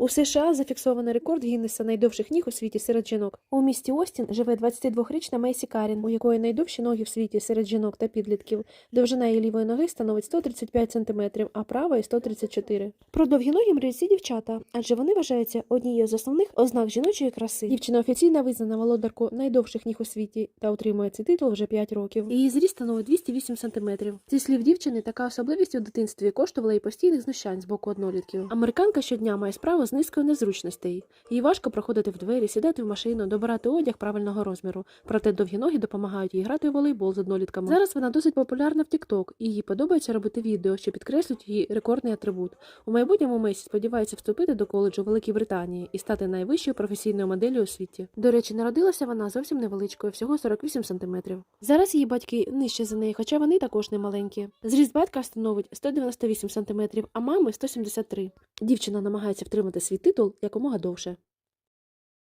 У США зафіксовано рекорд Гіннеса найдовших ніг у світі серед жінок. У місті Остін живе 22-річна Мейсі Карін, у якої найдовші ноги в світі серед жінок та підлітків. Довжина її лівої ноги становить 135 см, а правої 134. Про довгі ноги мріють дівчата, адже вони вважаються однією з основних ознак жіночої краси. Дівчина офіційно визнана володарку найдовших ніг у світі та отримує цей титул вже 5 років. Її зріст становить 208 см. Зі слів дівчини, така особливість у дитинстві коштувала їй постійних знущань з боку однолітків. Американка щодня має справу з низкою незручностей. Їй важко проходити в двері, сідати в машину, добирати одяг правильного розміру. Проте довгі ноги допомагають їй грати у волейбол з однолітками. Зараз вона досить популярна в TikTok, і їй подобається робити відео, що підкреслюють її рекордний атрибут. У майбутньому Месі сподівається вступити до коледжу Великій Британії і стати найвищою професійною моделлю у світі. До речі, народилася вона зовсім невеличкою, всього 48 сантиметрів. Зараз її батьки нижче за неї, хоча вони також не маленькі. Зріст батька становить 198 сантиметрів, а мами 173. Дівчина намагається втримати свій титул якомога довше.